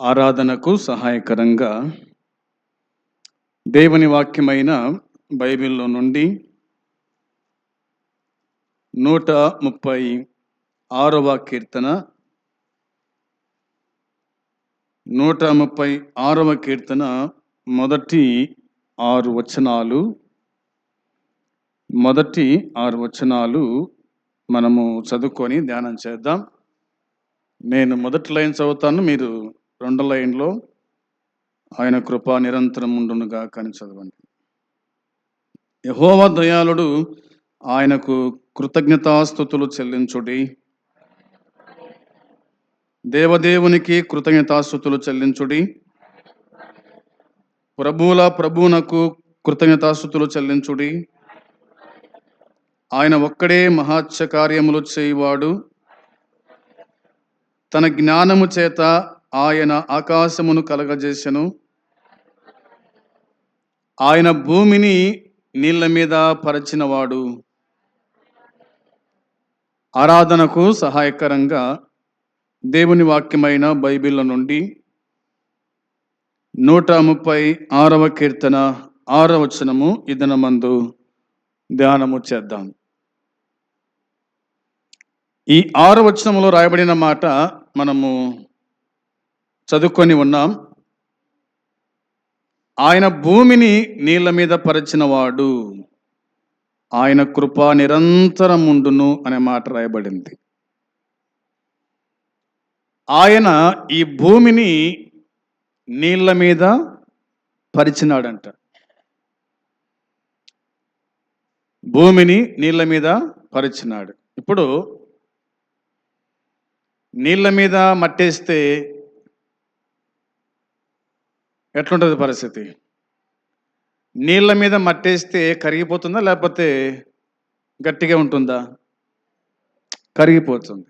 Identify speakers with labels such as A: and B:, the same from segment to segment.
A: ఆరాధనకు సహాయకరంగా దేవుని వాక్యమైన బైబిల్లో నుండి నూట ముప్పై ఆరవ కీర్తన నూట ముప్పై ఆరవ కీర్తన మొదటి ఆరు వచనాలు. మొదటి ఆరు వచనాలు మనము చదువుకొని ధ్యానం చేద్దాం. నేను మొదటి లైన్ చదువుతాను మీరు రెండు లైన్లో. ఆయన కృప నిరంతరం ఉండునుగా కానీ చదవండి. యహోవ దయాళుడు ఆయనకు కృతజ్ఞతాస్థుతులు చెల్లించుడి. దేవదేవునికి కృతజ్ఞతాస్థుతులు చెల్లించుడి. ప్రభువుల ప్రభువునకు కృతజ్ఞతాస్థుతులు చెల్లించుడి. ఆయన ఒక్కడే మహాత్య కార్యములు చేయువాడు. తన జ్ఞానము చేత ఆయన ఆకాశమును కలగజేసెను. ఆయన భూమిని నీళ్ళ మీద పరచినవాడు. ఆరాధనకు సహాయకరంగా దేవుని వాక్యమైన బైబిల్ నుండి నూట ముప్పై ఆరవ కీర్తన ఆరవచనము ఇదనమందు ధ్యానము చేద్దాం. ఈ ఆరవచనములో రాయబడిన మాట మనము చదువుకొని ఉన్నాం. ఆయన భూమిని నీళ్ళ మీద పరిచినవాడు. ఆయన కృప నిరంతరం ఉండును అనే మాట రాయబడింది. ఆయన ఈ భూమిని నీళ్ళ మీద పరిచినాడంట. భూమిని నీళ్ళ మీద పరిచినాడు. ఇప్పుడు నీళ్ళ మీద మట్టేస్తే ఎట్లుంటుంది పరిస్థితి? నీళ్ళ మీద మట్టేస్తే కరిగిపోతుందా? లేకపోతే గట్టిగా ఉంటుందా? కరిగిపోతుంది.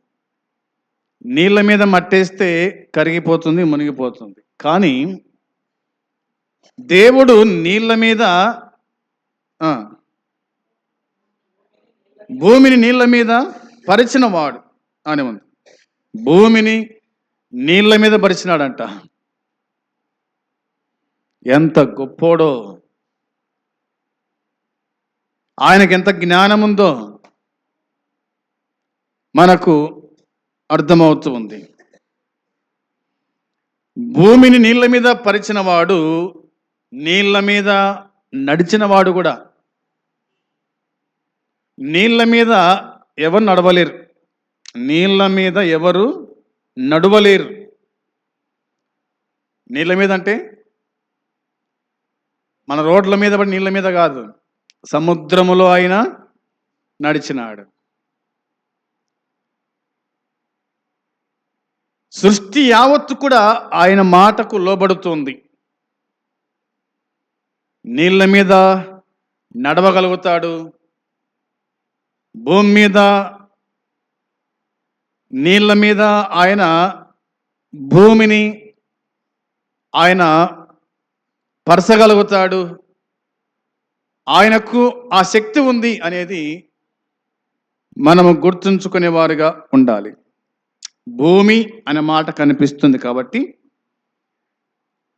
A: నీళ్ళ మీద మట్టేస్తే కరిగిపోతుంది మునిగిపోతుంది. కానీ దేవుడు నీళ్ళ మీద ఆ, భూమిని నీళ్ళ మీద పరిచిన వాడు అని ఉంది. భూమిని నీళ్ళ మీద పరిచినాడంట. ఎంత గొప్పోడో. ఆయనకి ఎంత జ్ఞానం ఉందో మనకు అర్థమవుతూ ఉంది. భూమిని నీళ్ళ మీద పరిచినవాడు నీళ్ళ మీద నడిచిన వాడు కూడా. నీళ్ళ మీద ఎవరు నడవలేరు. నీళ్ళ మీద ఎవరు నడవలేరు. నీళ్ళ మీద అంటే మన రోడ్ల మీద పడి నీళ్ళ మీద కాదు సముద్రములో ఆయన నడిచినాడు. సృష్టి యావత్తు కూడా ఆయన మాటకు లోబడుతుంది. నీళ్ళ మీద నడవగలుగుతాడు. భూమి మీద నీళ్ళ మీద ఆయన భూమిని ఆయన పరచగలుగుతాడు. ఆయనకు ఆ శక్తి ఉంది అనేది మనము గుర్తుంచుకునేవారుగా ఉండాలి. భూమి అనే మాట కనిపిస్తుంది కాబట్టి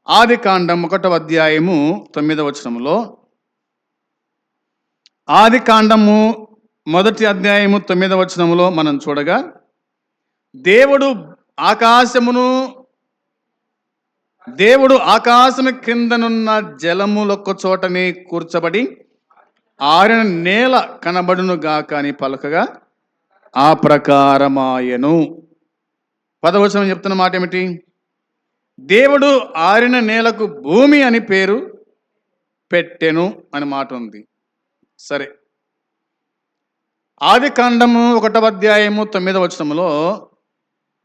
A: ఆది కాండం ఒకటవ అధ్యాయము తొమ్మిదవ వచనంలో ఆది కాండము మొదటి అధ్యాయము తొమ్మిదవ వచనంలో మనం చూడగా దేవుడు ఆకాశమును దేవుడు ఆకాశము క్రిందనున్న జలములొక్క చోటనే కూర్చబడి ఆరిన నేల కనబడును గాక అని పలకగా ఆ ప్రకారమాయను. పదవచనం చెప్తున్న మాట ఏమిటి? దేవుడు ఆరిన నేలకు భూమి అని పేరు పెట్టెను అని మాట ఉంది. సరే. ఆది కాండము ఒకటవ అధ్యాయము తొమ్మిదవ వచనంలో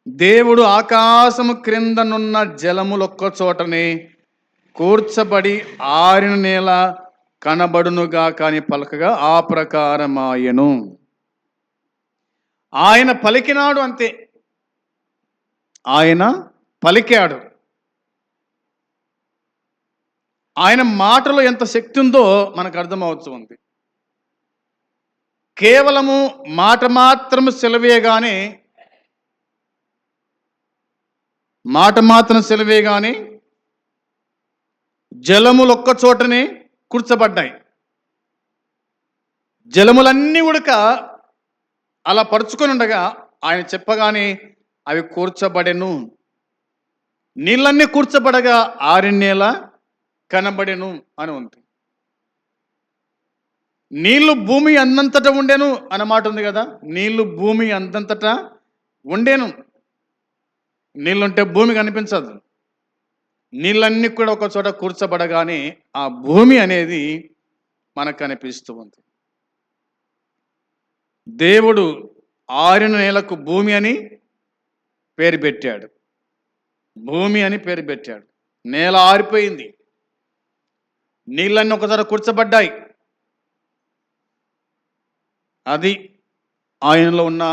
A: దేవుడు ఆకాశము క్రిందనున్న జలములొక్క చోటనే కూర్చబడి ఆరిన నేల కనబడునుగా కాని పలకగా ఆ ప్రకారమాయను. ఆయన పలికినాడు అంతే. ఆయన పలికాడు. ఆయన మాటలో ఎంత శక్తి ఉందో మనకు అర్థమవుతుంది కేవలము మాట మాత్రము సెలవేయగానే మాట మాత్రం సెలవే కానీ జలములు ఒక్క చోటనే కూర్చబడ్డాయి. జలములన్నీ ఉడక అలా పరుచుకొని ఉండగా ఆయన చెప్పగానే అవి కూర్చబడెను. నీళ్ళన్నీ కూర్చబడగా ఆరినేల కనబడెను అని ఉంది. నీళ్ళు భూమి అన్నంతట ఉండెను అన్నమాట ఉంది కదా? నీళ్ళు భూమి అందంతటా ఉండేను. నీళ్ళుంటే భూమి కనిపించదు. నీళ్ళన్నీ కూడా ఒక చోట కూర్చబడగానే ఆ భూమి అనేది మనకు కనిపిస్తూ ఉంది. దేవుడు ఆరిన నేలకు భూమి అని పేరు పెట్టాడు. భూమి అని పేరు పెట్టాడు. నేల ఆరిపోయింది. నీళ్ళన్నీ ఒకసారి కూర్చబడ్డాయి. అది ఆయనలో ఉన్న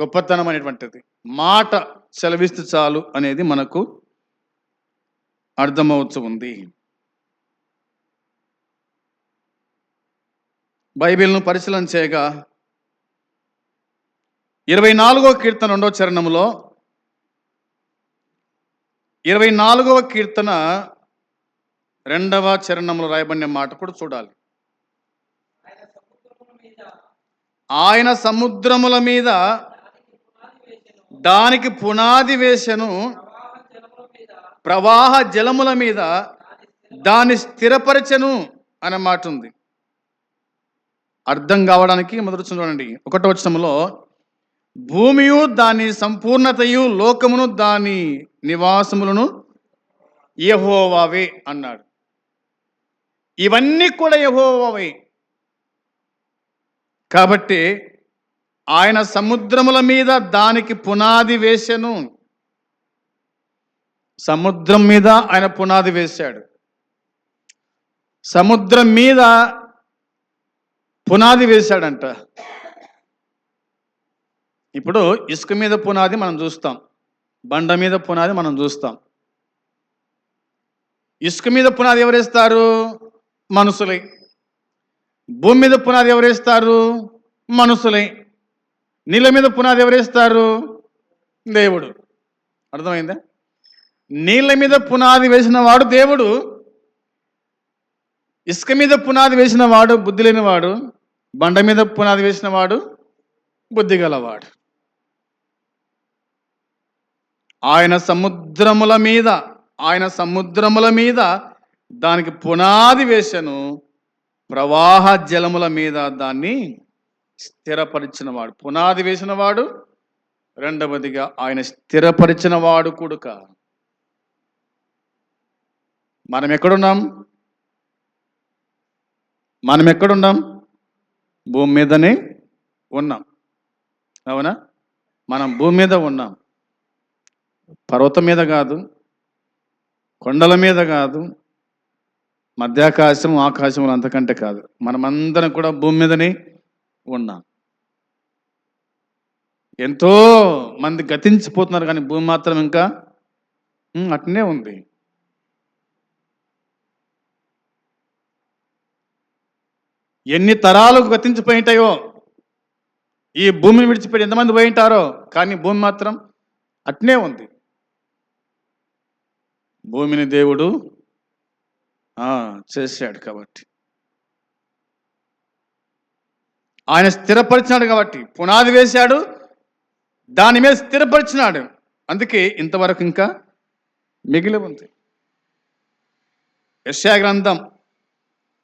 A: గొప్పతనం అనేటువంటిది. మాట సెలవిస్తే చాలు అనేది మనకు అర్థమవుతూ ఉంది బైబిల్ను పరిశీలన చేయగా ఇరవై నాలుగవ కీర్తన రెండవ చరణంలో ఇరవై నాలుగవ కీర్తన రెండవ చరణంలో రాయబడిన మాట కూడా చూడాలి. ఆయన సముద్రముల మీద దానికి పునాది వేసెను ప్రవాహ జలముల మీద దాన్ని స్థిరపరచెను అనే మాట ఉంది అర్థం కావడానికి మొదటి చూడండి. ఒకటో వచనంలో భూమియు దాని సంపూర్ణతయు లోకమును దాని నివాసములను యహోవావే అన్నాడు. ఇవన్నీ కూడా యహోవావే. కాబట్టి ఆయన సముద్రముల మీద దానికి పునాది వేశాను. సముద్రం మీద ఆయన పునాది వేశాడు. సముద్రం మీద పునాది వేశాడంట. ఇప్పుడు ఇసుక మీద పునాది మనం చూస్తాం. బండ మీద పునాది మనం చూస్తాం. ఇసుక మీద పునాది ఎవరేస్తారు? మనుషులై. భూమి మీద పునాది ఎవరేస్తారు? మనుషులై. నీళ్ళ మీద పునాది ఎవరేస్తారు? దేవుడు. అర్థమైందా? నీళ్ళ మీద పునాది వేసిన వాడు దేవుడు. ఇసుక మీద పునాది వేసిన వాడు బుద్ధి లేనివాడు. బండ మీద పునాది వేసిన వాడు బుద్ధి గలవాడు. ఆయన సముద్రముల మీద ఆయన సముద్రముల మీద దానికి పునాది వేశను ప్రవాహ జలముల మీద దాన్ని స్థిరపరిచిన వాడు పునాది వేసినవాడు రెండవదిగా ఆయన స్థిరపరిచిన వాడు కొడుక. మనం ఎక్కడున్నాం మనం ఎక్కడున్నాం భూమి మీదనే ఉన్నాం. అవునా? మనం భూమి మీద ఉన్నాం. పర్వతం మీద కాదు కొండల మీద కాదు మధ్యాకాశం ఆకాశం అంతకంటే కాదు. మనమందరం కూడా భూమి మీదనే ఉన్నాం. ఎంతో మంది గతించిపోతున్నారు కానీ భూమి మాత్రం ఇంకా అట్నే ఉంది. ఎన్ని తరాలకు గతించిపోయింటాయో ఈ భూమిని విడిచిపెట్టి ఎంతమంది పోయింటారో కానీ భూమి మాత్రం అట్నే ఉంది. భూమిని దేవుడు చేశాడు కాబట్టి. ఆయన స్థిరపరిచినాడు కాబట్టి పునాది వేశాడు దాని మీద స్థిరపరిచినాడు. అందుకే ఇంతవరకు ఇంకా మిగిలి ఉంది. యశా గ్రంథం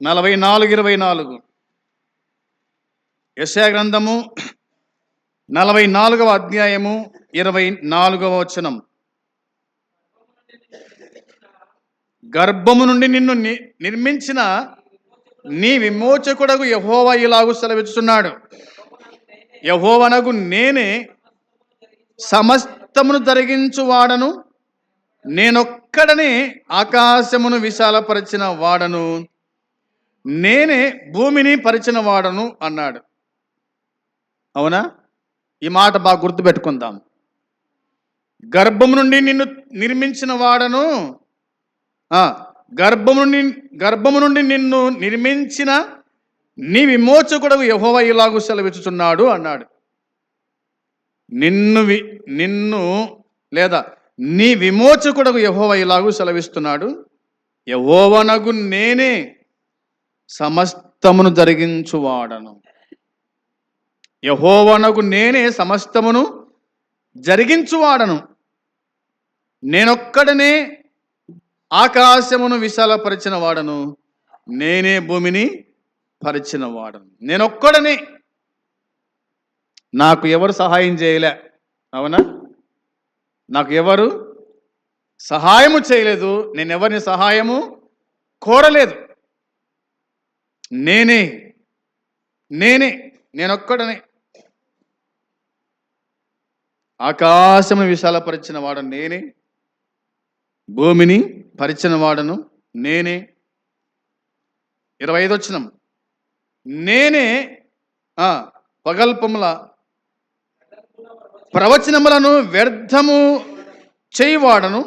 A: నలభై నాలుగు ఇరవై నాలుగు. యశా గ్రంథము నలభై నాలుగవ అధ్యాయము ఇరవై నాలుగవ వచనం. గర్భము నుండి నిన్ను ని- నిర్మించిన నీ విమోచకుడకు యహోవా ఇలాగు సెలవిస్తున్నాడు యహోవనకు నేనే సమస్తమును జరిగించు వాడను నేనొక్కడనే ఆకాశమును విశాలపరిచిన వాడను నేనే భూమిని పరిచిన వాడను అన్నాడు. అవునా? ఈ మాట బాగా గుర్తుపెట్టుకుందాం. గర్భం నుండి నిన్ను నిర్మించిన వాడను గర్భము నుండి గర్భము నుండి నిన్ను నిర్మించిన నీ విమోచకుడు యహోవ ఇలాగూ సెలవిచ్చుచున్నాడు అన్నాడు. నిన్ను వి నిన్ను లేదా నీ విమోచకుడకు యహోవ ఇలాగూ సెలవిస్తున్నాడు. యహోవనగు నేనే సమస్తమును జరిగించువాడను. యహోవనకు నేనే సమస్తమును జరిగించువాడను. నేనొక్కడనే ఆకాశమును విశాలపరిచిన వాడను నేనే భూమిని పరిచిన వాడను నేనొక్కడనే. నాకు ఎవరు సహాయం చేయలే. అవునా? నాకు ఎవరు సహాయము చేయలేదు. నేను ఎవరిని సహాయము కోరలేదు. నేనే. నేనే. నేనొక్కడనే. ఆకాశము విశాలపరిచిన వాడు నేనే. భూమిని పరిచిన వాడను నేనే. ఇరవై ఐదు వచ్చిన నేనే పగల్పముల ప్రవచనములను వ్యర్థము చేయువాడను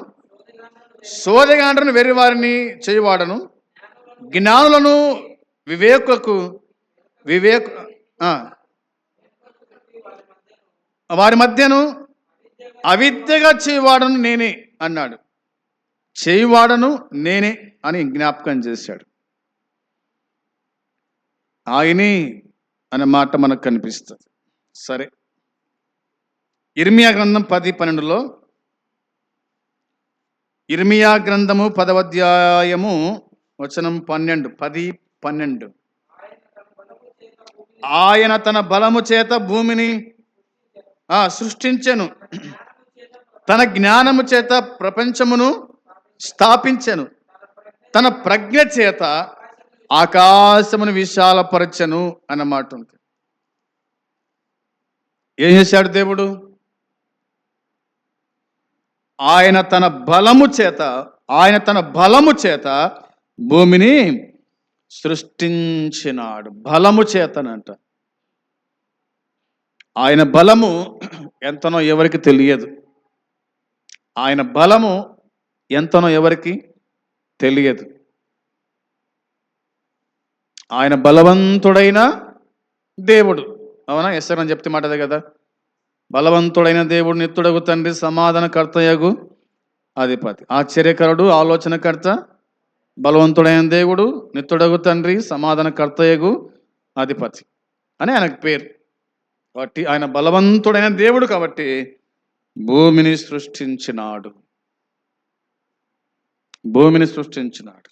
A: సోదగాండ్రను వారిని చేయువాడను జ్ఞానులను వివేకులకు వివేక వారి మధ్యను అవిద్యగా చేయవాడను నేనే అన్నాడు. చేయువాడను నేనే అని జ్ఞాపకం చేశాడు. ఆయనే అనే మాట మనకు కనిపిస్తుంది. సరే. ఇర్మియా గ్రంథం పది పన్నెండులో ఇర్మియా గ్రంథము పదవధ్యాయము వచనం పన్నెండు పది పన్నెండు. ఆయన తన బలము చేత భూమిని సృష్టించెను. తన జ్ఞానము చేత ప్రపంచమును స్థాపించను. తన ప్రజ్ఞ చేత ఆకాశమును విశాలపరచను అన్నమాట ఉంది. ఏం చేశాడు దేవుడు? ఆయన తన బలము చేత ఆయన తన బలము చేత భూమిని సృష్టించినాడు. బలము చేతనంట. ఆయన బలము ఎంతనో ఎవరికి తెలియదు. ఆయన బలము ఎంతనో ఎవరికి తెలియదు. ఆయన బలవంతుడైన దేవుడు. అవునా? ఎస్ అని చెప్తే మాటది కదా. బలవంతుడైన దేవుడు నిత్తుడగు తండ్రి సమాధానకర్తయగు అధిపతి. ఆశ్చర్యకరుడు ఆలోచనకర్త బలవంతుడైన దేవుడు నిత్తుడగు తండ్రి సమాధానకర్తయగు అధిపతి అని ఆయనకు పేరు. కాబట్టి ఆయన బలవంతుడైన దేవుడు కాబట్టి భూమిని సృష్టించినాడు. భూమిని సృష్టించినాడు.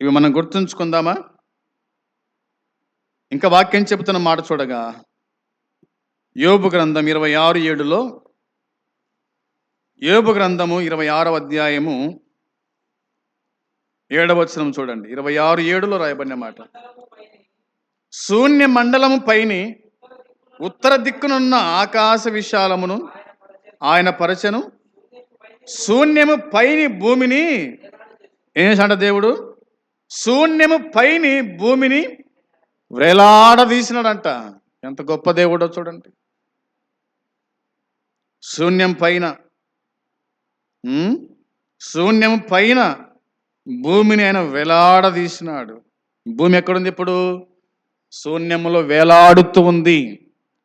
A: ఇవి మనం గుర్తుంచుకుందామా? ఇంకా వాక్యం చెబుతున్న మాట చూడగా యోబు గ్రంథం ఇరవై ఆరు ఏడులో యోబు గ్రంథము ఇరవై ఆరవ అధ్యాయము ఏడవచనం చూడండి. ఇరవై ఆరు ఏడులో రాయబడిన మాట. శూన్య మండలము పైని ఉత్తర దిక్కునున్న ఆకాశ విశాలమును ఆయన పరచను శూన్యము పైని భూమిని ఏమేసంట దేవుడు? శూన్యము పైని భూమిని వేలాడదీసినాడంట ఎంత గొప్ప దేవుడో చూడండి. శూన్యం పైన. శూన్యం పైన భూమిని ఆయన వేలాడదీసినాడు భూమి ఎక్కడుంది ఇప్పుడు? శూన్యములో వేలాడుతూ ఉంది.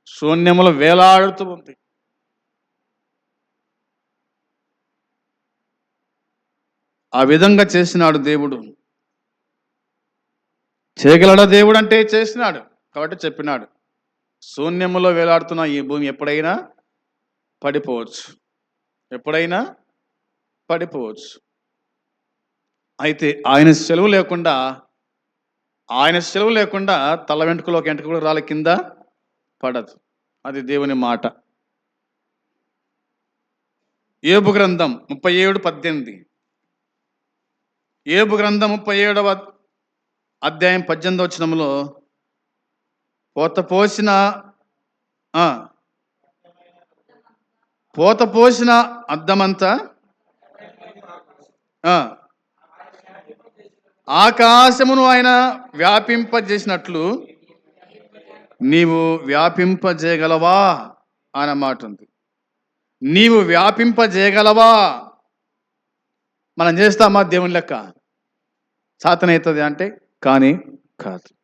A: శూన్యములో వేలాడుతూ ఉంది. ఆ విధంగా చేసినాడు దేవుడు. చేయగలడా దేవుడు అంటే చేసినాడు. కాబట్టి చెప్పినాడు. శూన్యములో వేలాడుతున్న ఈ భూమి ఎప్పుడైనా పడిపోవచ్చు. ఎప్పుడైనా పడిపోవచ్చు. అయితే ఆయన సెలవు లేకుండా ఆయన సెలవు లేకుండా తల వెంట్రుకలు ఒక వెంట్రుకలు రాళ్ళ కింద పడదు. అది దేవుని మాట. ఏబు గ్రంథం ముప్పై ఏడు పద్దెనిమిది. ఏబు గ్రంథం ముప్పై ఏడవ అధ్యాయం పద్దెనిమిది వచనంలో పోత పోసిన పోత పోసిన అద్దమంతా ఆకాశమును ఆయన వ్యాపింపజేసినట్లు నీవు వ్యాపింపజేయగలవా అన్న మాట ఉంది. నీవు వ్యాపింపజేయగలవా మనం చేస్తామా దేవుని లెక్క? సాతనవుతుంది అంటే కానీ కాదు.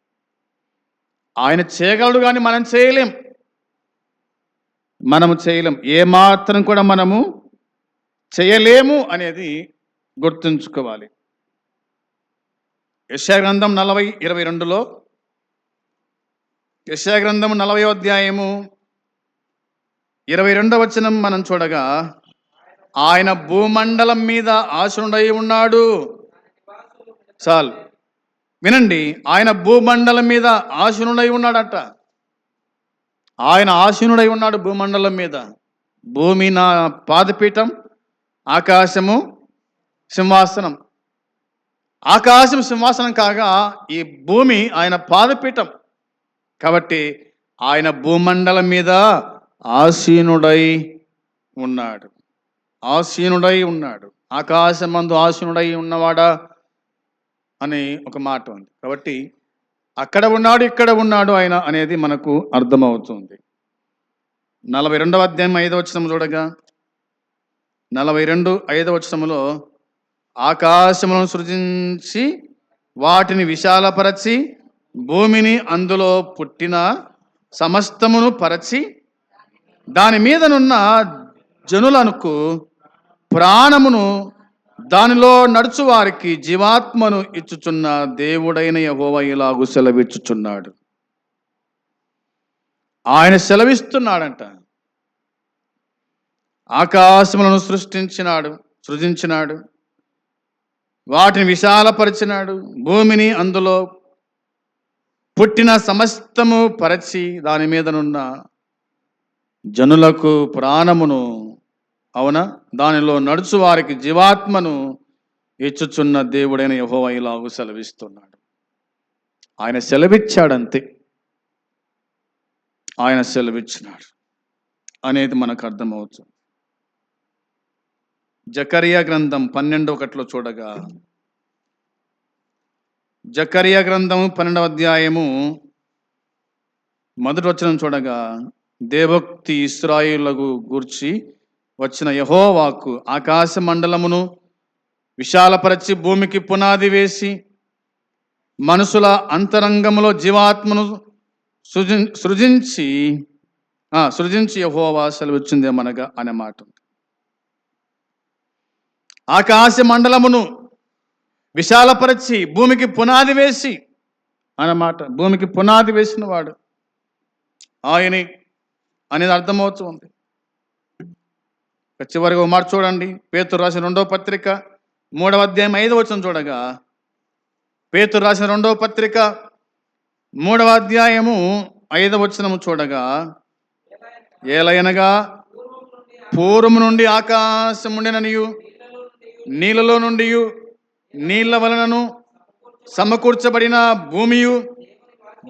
A: ఆయన చేయగలడు కానీ మనం చేయలేం. మనము చేయలేం. ఏమాత్రం కూడా మనము చేయలేము అనేది గుర్తుంచుకోవాలి. యశాగ్రంథం నలభై ఇరవై రెండులో యశాగ్రంథం నలభై అధ్యాయము ఇరవై రెండవ వచనం మనం చూడగా ఆయన భూమండలం మీద ఆశనుడై ఉన్నాడు. చాలు. వినండి ఆయన భూమండలం మీద ఆశనుడై ఉన్నాడట. ఆయన ఆశీనుడై ఉన్నాడు భూమండలం మీద. భూమి నా పాదపీఠం ఆకాశము సింహాసనం. ఆకాశం సింహాసనం కాగా ఈ భూమి ఆయన పాదపీఠం. కాబట్టి ఆయన భూమండలం మీద ఆసీనుడై ఉన్నాడు. ఆసీనుడై ఉన్నాడు. ఆకాశమందు ఆసీనుడై ఉన్నవాడా? అని ఒక మాట ఉంది. కాబట్టి అక్కడ ఉన్నాడు ఇక్కడ ఉన్నాడు ఆయన అనేది మనకు అర్థమవుతుంది. నలభై రెండవ అధ్యాయం ఐదవ వచనం చూడగా నలభై రెండు ఐదవ వచనములో ఆకాశములను సృజించి వాటిని విశాలపరచి భూమిని అందులో పుట్టిన సమస్తమును పరచి దాని మీదనున్న జనులకు ప్రాణమును దానిలో నడుచు వారికి జీవాత్మను ఇచ్చుచున్న దేవుడైన యహోవ ఇలాగు సెలవిచ్చుచున్నాడు. ఆయన సెలవిస్తున్నాడంట. ఆకాశములను సృష్టించినాడు సృజించినాడు. వాటిని విశాలపరిచినాడు. భూమిని అందులో పుట్టిన సమస్తము పరచి దాని మీదనున్న జనులకు ప్రాణమును అవునా? దానిలో నడుచు వారికి జీవాత్మను ఇచ్చుచున్న దేవుడైన యహోవ ఇలాగు సెలవిస్తున్నాడు. ఆయన సెలవిచ్చాడంతే. ఆయన సెలవిచ్చినాడు. అనేది మనకు అర్థమవుతుంది. జకరియా గ్రంథం పన్నెండు ఒకటిలో చూడగా జకరియా గ్రంథము పన్నెండవ అధ్యాయము మొదటి వచనం చూడగా దేవోక్తి ఇస్రాయిలకు గూర్చి వచ్చిన యహోవాకు ఆకాశ మండలమును విశాలపరచి భూమికి పునాది వేసి మనుషుల అంతరంగములో జీవాత్మను సృజి సృజించి సృజించి యహోవా సెలవిచ్చింది మనగా అనే మాట ఉంది. ఆకాశ మండలమును విశాలపరచి భూమికి పునాది వేసి అన్నమాట భూమికి పునాది వేసిన వాడు ఆయనే అనేది అర్థమవుతుంది చివరిగా ఒక మాట చూడండి. పేతురు రాసిన రెండవ పత్రిక మూడవ అధ్యాయం ఐదవ వచ్చిన చూడగా పేతురు రాసిన రెండవ పత్రిక మూడవ అధ్యాయము ఐదవ వచనము చూడగా ఏలయనగా పూర్వము నుండి ఆకాశం ఉండిననియు నీళ్ళలో నుండి నీళ్ళ వలనను సమకూర్చబడిన భూమియు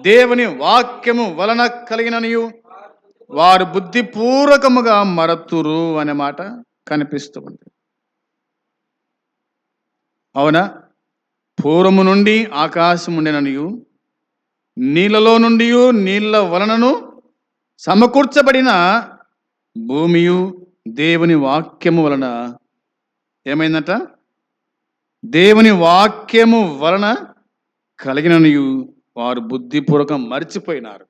A: దేవుని వాక్యము వలన కలిగిననియు వారు బుద్ధిపూర్వకముగా మరతురు అనే మాట కనిపిస్తూ ఉంది. అవునా? పూర్వము నుండి ఆకాశం ఉండిననియు నీళ్ళలో నుండి నీళ్ళ వలనను సమకూర్చబడిన భూమియు దేవుని వాక్యము వలన. ఏమైందట? దేవుని వాక్యము వలన కలిగిననియు వారు బుద్ధిపూర్వకం మర్చిపోయినారు.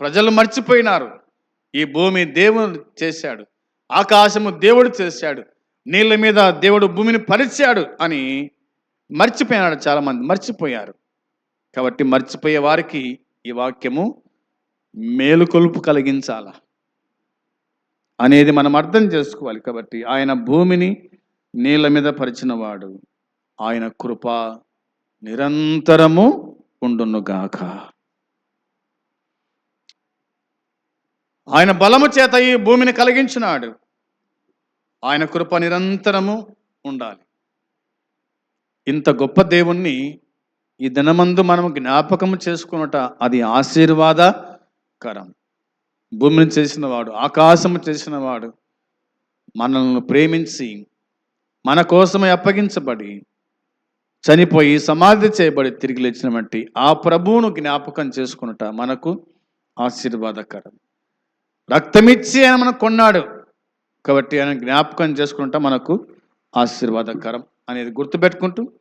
A: ప్రజలు మర్చిపోయినారు. ఈ భూమి దేవుడు చేశాడు. ఆకాశము దేవుడు చేశాడు. నీళ్ళ మీద దేవుడు భూమిని పరిచాడు అని మర్చిపోయినాడు చాలామంది. మర్చిపోయారు. కాబట్టి మర్చిపోయే వారికి ఈ వాక్యము మేలుకొలుపు కలిగించాల? అనేది మనం అర్థం చేసుకోవాలి. కాబట్టి ఆయన భూమిని నీళ్ళ మీద పరిచినవాడు. ఆయన కృప నిరంతరము ఉండునుగాక. ఆయన బలము చేత ఈ భూమిని కలిగించినాడు. ఆయన కృప నిరంతరము ఉండాలి. ఇంత గొప్ప దేవుణ్ణి ఈ దినమందు మనం జ్ఞాపకము చేసుకున్నట అది ఆశీర్వాదకరం. భూమిని చేసినవాడు ఆకాశము చేసినవాడు మనల్ని ప్రేమించి మన కోసమే అప్పగించబడి చనిపోయి సమాధి చేయబడి తిరిగి లేచినటువంటి ఆ ప్రభువును జ్ఞాపకం చేసుకున్నట మనకు ఆశీర్వాదకరం. రక్తమిచ్చి ఆయన మనకు కొన్నాడు. కాబట్టి ఆయన జ్ఞాపకం చేసుకుంటా మనకు ఆశీర్వాదకరం అనేది గుర్తుపెట్టుకుంటూ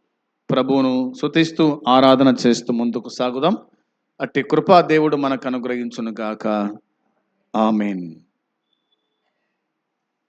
A: ప్రభువును శుతిస్తూ ఆరాధన చేస్తూ ముందుకు సాగుదాం. అట్టి కృపా దేవుడు మనకు అనుగ్రహించును గాక ఆమెన్.